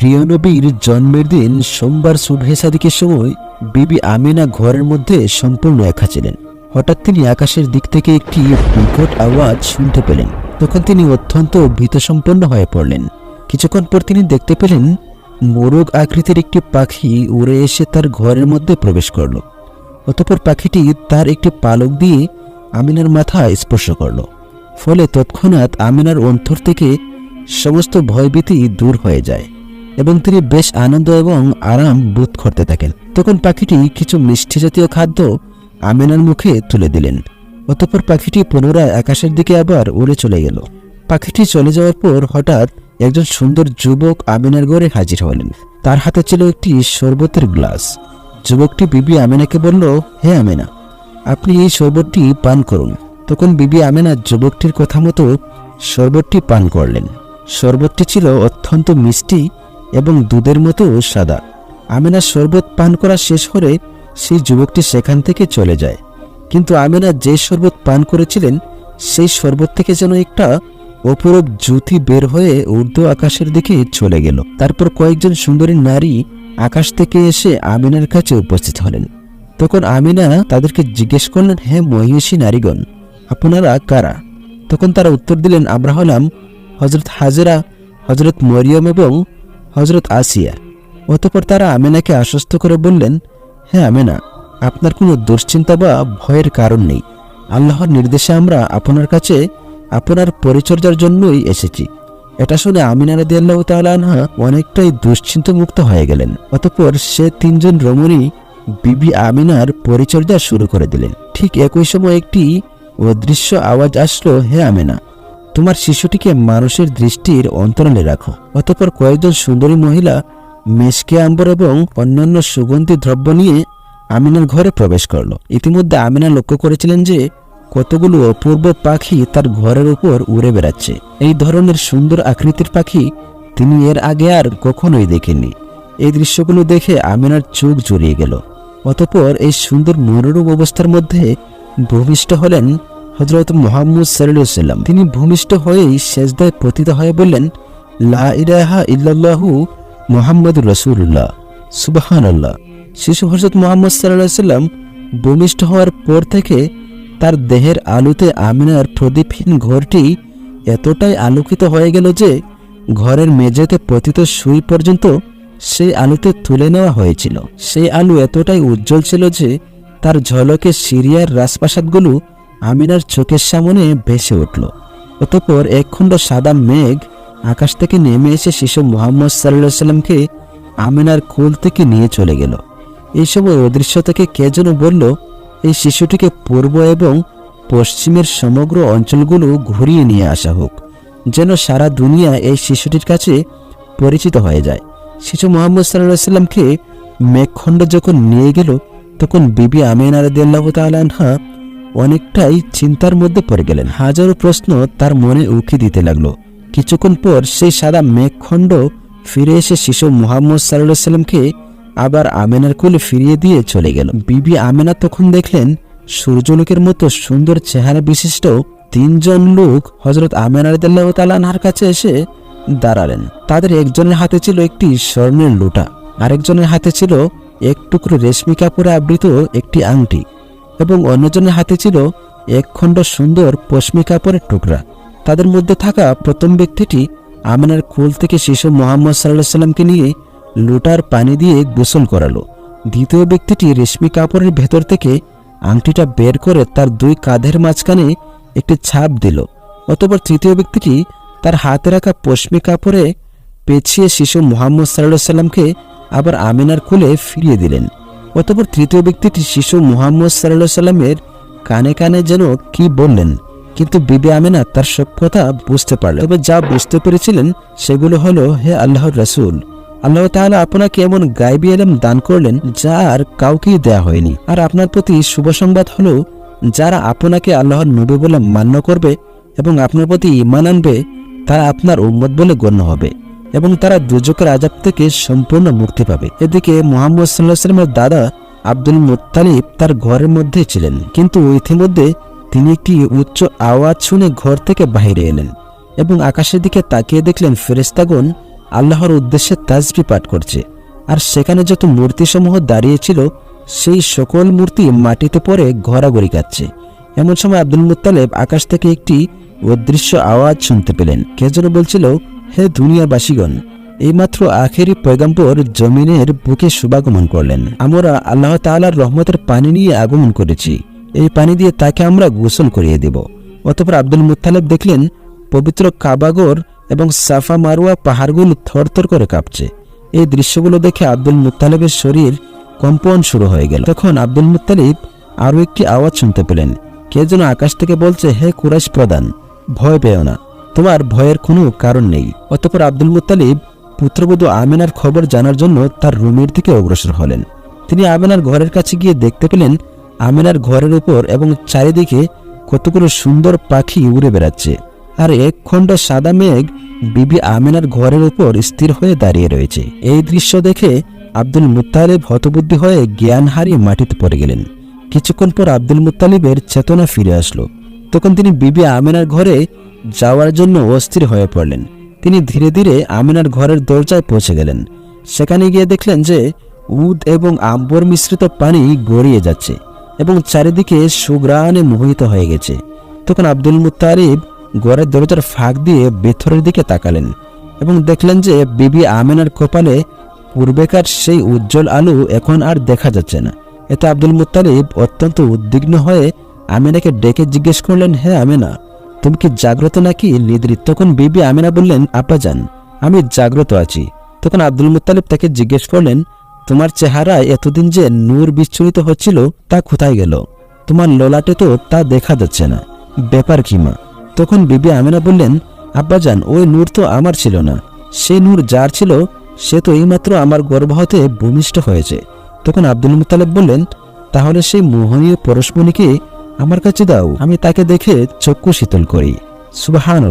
প্রিয় নবীর জন্মের দিন সোমবার সুবহে সাদিকের সময় বিবি আমিনা ঘরের মধ্যে সম্পূর্ণ একা ছিলেন। হঠাৎ তিনি আকাশের দিক থেকে একটি বিকট আওয়াজ শুনতে পেলেন। তখন তিনি অত্যন্ত ভীতসম্পন্ন হয়ে পড়লেন। কিছুক্ষণ পর তিনি দেখতে পেলেন মোরগ আকৃতির একটি পাখি উড়ে এসে তার ঘরের মধ্যে প্রবেশ করল। অতপর পাখিটি তার একটি পালক দিয়ে আমিনার মাথা স্পর্শ করল। ফলে তৎক্ষণাৎ আমিনার অন্তর থেকে সমস্ত ভয়ভীতি দূর হয়ে যায়। এবং তিনি বেশ আনন্দ এবং আরাম বোধ করতে থাকেন। তখন পাখিটি কিছু মিষ্টি জাতীয় খাদ্য আমিনার মুখে তুলে দিলেন। অতঃপর পাখিটি পুনরায় আকাশের দিকে আবার উড়ে চলে গেল। পাখিটি চলে যাওয়ার পর হঠাৎ একজন সুন্দর যুবক আমিনার ঘরে হাজির হলেন। তার হাতে ছিল একটি শরবতের গ্লাস। যুবকটি বিবি আমিনাকে বলল, হে আমিনা, আপনি এই শরবতটি পান করুন। তখন বিবি আমিনা যুবকটির কথা মতো শরবতটি পান করলেন। শরবতটি ছিল অত্যন্ত মিষ্টি এবং দুধের মতো সাদা। আমিনা শরবত পান করা শেষ করে সেই যুবকটি সেখান থেকে চলে যায়। কিন্তু আমিনা যে শরবত পান করেছিলেন, সেই শরবত থেকে যেন একটা অপরূপ জ্যোতি বের হয়ে ঊর্ধ্ব আকাশের দিকে চলে গেল। তারপর কয়েকজন সুন্দরী নারী আকাশ থেকে এসে আমিনার কাছে উপস্থিত হলেন। তখন আমিনা তাদেরকে জিজ্ঞেস করলেন, হে মহিষী নারীগণ, আপনারা কারা? তখন তারা উত্তর দিলেন, আমরা হলাম হজরত হাজরা হজরত মরিয়ম এবং হজরত আসিয়া। অতপর তারা আমেনাকে আশ্বস্ত করে বললেন হ্যাঁ আমেনা, আপনার কোনো দুশ্চিন্তা বা ভয়ের কারণ নেই। আল্লাহর নির্দেশে আমরা আপনার কাছে আপনার পরিচর্যার জন্যই এসেছি। এটা শুনে আমিনা রাদি আল্লাহ আনহা অনেকটাই দুশ্চিন্ত মুক্ত হয়ে গেলেন। অতপর সে তিনজন রমণী বিবি আমিনার পরিচর্যা শুরু করে দিলেন। ঠিক একই সময় একটি অদৃশ্য আওয়াজ আসলো, হে আমিনা তোমার শিশুটিকে মানুষের দৃষ্টির অন্তরালে রাখো। অতপর কয়েকজন সুন্দরী মহিলা, মেশকে আম্বর এবং অন্যান্য সুগন্ধি দ্রব্য নিয়ে আমিনার ঘরে প্রবেশ করল। ইতিমধ্যে আমিনা লক্ষ্য করেছিলেন যে কতগুলো অপূর্ব পাখি তার ঘরের উপর উড়ে বেড়াচ্ছে। এই ধরনের সুন্দর আকৃতির পাখি তিনি এর আগে আর কখনোই দেখেননি। এই দৃশ্যগুলো দেখে আমিনার চোখ জড়িয়ে গেল। অতপর এই সুন্দর মনোরম অবস্থার মধ্যে ভূমিষ্ঠ হলেন হজরত মোহাম্মদ সাল্লাম তিনি ভূমিষ্ঠ হয়েই শেষদায় পতিত হয়ে বললেন, লা ইল্লাল্লাহু মোহাম্মদ রসুল্লাহ সুবাহান আল্লাহ শিশু হজরত মোহাম্মদ সাল্লাম ভূমিষ্ঠ হওয়ার পর থেকে তার দেহের আলোতে আমিনার প্রদীপহীন ঘরটি এতটাই আলোকিত হয়ে গেল যে ঘরের মেঝেতে পতিত সুই পর্যন্ত সেই আলুতে তুলে নেওয়া হয়েছিল। সেই আলু এতটাই উজ্জ্বল ছিল যে তার ঝলকে সিরিয়ার রাজপ্রাসাদগুলো আমিনার চোখের সামনে ভেসে উঠল। অতপর একখণ্ড সাদা মেঘ আকাশ থেকে নেমে এসে শিশু মোহাম্মদ সাল্লাহ সাল্লামকে আমিনার কোল থেকে নিয়ে চলে গেল। এই সময় অদৃশ্য থেকে কে যেন বলল, এই শিশুটিকে পূর্ব এবং পশ্চিমের সমগ্র অঞ্চলগুলো ঘুরিয়ে নিয়ে আসা হোক, যেন সারা দুনিয়া এই শিশুটির কাছে পরিচিত হয়ে যায়। শিশু মোহাম্মদ সাল্লাহ সাল্লামকে মেঘখণ্ড যখন নিয়ে গেল, তখন বিবি আমিনা রাদিয়াল্লাহু তাআলা আনহা অনেকটাই চিন্তার মধ্যে পড়ে গেলেন। হাজারো প্রশ্ন তার মনে উকি দিতে লাগল। কিছুক্ষণ পর সেই সাদা মেঘখণ্ড ফিরে এসে শিশু মুহাম্মদ সাল্লাহ সাল্লামকে আবার আমেনার কোলে ফিরিয়ে দিয়ে চলে গেল। বিবি আমেনা তখন দেখলেন সূর্যলোকের মতো সুন্দর চেহারা বিশিষ্ট তিনজন লোক হজরত আমেনার তালানহার কাছে এসে দাঁড়ালেন। তাদের একজনের হাতে ছিল একটি স্বর্ণের লোটা, আরেকজনের হাতে ছিল এক টুকরো রেশমি কাপড়ে আবৃত একটি আংটি। এবং অন্যজনের হাতে ছিল এক খণ্ড সুন্দর পশমি কাপড়ের টুকরা। তাদের মধ্যে থাকা প্রথম ব্যক্তিটি আমিনার কোল থেকে শিশু মোহাম্মদ সাল্লাহ সাল্লামকে নিয়ে লোটার পানি দিয়ে গোসল করালো। দ্বিতীয় ব্যক্তিটি রেশমি কাপড়ের ভেতর থেকে আংটিটা বের করে তার দুই কাঁধের মাঝখানে একটি ছাপ দিল। অতপর তৃতীয় ব্যক্তিটি তার হাতে রাখা পশমি কাপড়ে পেছিয়ে শিশু মোহাম্মদ সাল্লাহ সাল্লামকে আবার আমিনার কোলে ফিরিয়ে দিলেন। অতপর তৃতীয় ব্যক্তিটি শিশু মুহাম্মদ সাল্লাহ সাল্লামের কানে কানে যেন কি বললেন। কিন্তু বিবি আমিনা তার সব কথা বুঝতে পারলেন। তবে যা বুঝতে পেরেছিলেন সেগুলো হলো, হে আল্লাহর রাসূল, আল্লাহ তাআলা আপনাকে এমন গাইবি এলম দান করলেন যা আর কাউকেই দেয়া হয়নি। আর আপনার প্রতি শুভ সংবাদ হলো, যারা আপনাকে আল্লাহর নবী বলে মান্য করবে এবং আপনার প্রতি ঈমান আনবে, তারা আপনার উম্মত বলে গণ্য হবে। এবং তারা দুজকের আজাব থেকে সম্পূর্ণ মুক্তি পাবে। এদিকে মোহাম্মদ সাল্লাহ সাল্লামের দাদা আব্দুল মুত্তালিব তার ঘরের মধ্যে ছিলেন। কিন্তু ইতিমধ্যে তিনি একটি উচ্চ আওয়াজ শুনে ঘর থেকে বাইরে এলেন এবং আকাশের দিকে তাকিয়ে দেখলেন ফেরেস্তাগণ আল্লাহর উদ্দেশ্যে তাজবি পাঠ করছে। আর সেখানে যত মূর্তিসমূহ দাঁড়িয়েছিল সেই সকল মূর্তি মাটিতে পড়ে ঘোরাঘুরি কাচ্ছে এমন সময় আব্দুল মুত্তালেব আকাশ থেকে একটি অদৃশ্য আওয়াজ শুনতে পেলেন। কে যেন বলছিল হে দুনিয়াবাসীগণ, এইমাত্র আখেরি পয়গাম্বর জমিনের বুকে শুভাগমন করলেন। আমরা আল্লাহ তাআলার রহমতের পানি নিয়ে আগমন করেছি। এই পানি দিয়ে তাকে আমরা গোসল করিয়ে দেব। অতপর আব্দুল মুত্তালেব দেখলেন, পবিত্র কাবাগর এবং সাফা মারুয়া পাহাড়গুলো থরথর করে কাঁপছে। এই দৃশ্যগুলো দেখে আব্দুল মুত্তালেবের শরীর কম্পন শুরু হয়ে গেল। তখন আব্দুল মুত্তালিব আরও একটি আওয়াজ শুনতে পেলেন। কে যেন আকাশ থেকে বলছে, হে কুরাইশ প্রধান, ভয় পেও না। তোমার ভয়ের কোনো কারণ নেই। অতপর আব্দুল মুত্তালিব পুত্রবধূ আমেনার খবর জানার জন্য তার রুমের দিকে অগ্রসর হলেন। তিনি আমেনার ঘরের কাছে গিয়ে দেখতে পেলেন আমেনার ঘরের উপর এবং চারিদিকে কতগুলো সুন্দর পাখি উড়ে বেড়াচ্ছে। আর এক খণ্ড সাদা মেঘ বিবি আমেনার ঘরের উপর স্থির হয়ে দাঁড়িয়ে রয়েছে। এই দৃশ্য দেখে আব্দুল মুত্তালিব হতবুদ্ধি হয়ে জ্ঞান হারিয়ে মাটিতে পড়ে গেলেন। কিছুক্ষণ পর আব্দুল মুত্তালিবের চেতনা ফিরে আসলো। তখন তিনি বিবি আমেনার ঘরে যাওয়ার জন্য অস্থির হয়ে পড়লেন। তিনি ধীরে ধীরে আমিনার ঘরের দরজায় পৌঁছে গেলেন। সেখানে গিয়ে দেখলেন যে উদ এবং আম্বর মিশ্রিত পানি গড়িয়ে যাচ্ছে এবং চারিদিকে সুগ্রানে মোহিত হয়ে গেছে। তখন আব্দুল মুত্তারিব ঘরের দরজার ফাঁক দিয়ে ভেতরের দিকে তাকালেন এবং দেখলেন যে বিবি আমেনার কপালে পূর্বেকার সেই উজ্জ্বল আলো এখন আর দেখা যাচ্ছে না। এতে আব্দুল মুত্তালিব অত্যন্ত উদ্বিগ্ন হয়ে আমেনাকে ডেকে জিজ্ঞেস করলেন হ্যাঁ আমেনা তুমি কি জাগ্রত নাকি? নিদ্রিত তখন বিবি আমিনা বললেন আব্বাজান আমি জাগ্রত আছি। তখন আব্দুল মুত্তালিব তাকে জিজ্ঞেস করলেন, তোমার চেহারায় এতদিন যে নূর বিচ্ছুরিত হচ্ছিল, তা কোথায় গেল? তোমার ললাটে তো তা দেখা যাচ্ছে না। ব্যাপার কি মা? তখন বিবি আমিনা বললেন আব্বাজান ওই নূর তো আমার ছিল না। সে নূর যার ছিল, সে তো এইমাত্র আমার গর্ভ হতে ভূমিষ্ঠ হয়েছে। তখন আব্দুল মুত্তালিব বললেন, তাহলে সেই মোহনীয় পরশমণিকে আমার কাছে দাও। আমি তাকে দেখে চক্ষু শীতল করি। সুবাহান